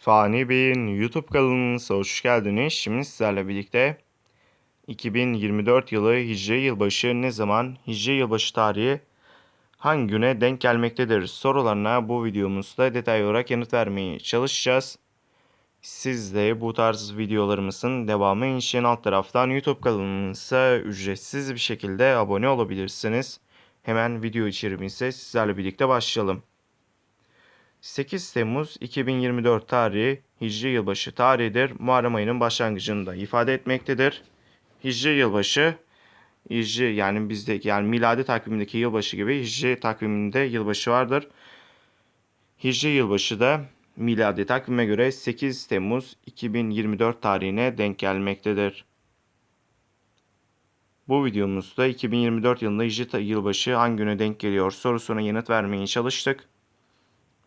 Fani Bey'in YouTube kanalımıza hoş geldiniz. Şimdi sizlerle birlikte 2024 yılı Hicri yılbaşı ne zaman, Hicri yılbaşı tarihi hangi güne denk gelmektedir sorularına bu videomuzda detaylı olarak yanıt vermeye çalışacağız. Siz de bu tarz videolarımızın devamı için alt taraftan YouTube kanalımıza ücretsiz bir şekilde abone olabilirsiniz. Hemen video içeriğimize sizlerle birlikte başlayalım. 8 Temmuz 2024 tarihi Hicri yılbaşı tarihidir. Muharrem ayının başlangıcında ifade etmektedir. Hicri yılbaşı Hicri yani bizdeki yani miladi takvimindeki yılbaşı gibi Hicri takviminde yılbaşı vardır. Hicri yılbaşı da miladi takvime göre 8 Temmuz 2024 tarihine denk gelmektedir. Bu videomuzda 2024 yılında Hicri yılbaşı hangi güne denk geliyor sorusuna yanıt vermeye çalıştık.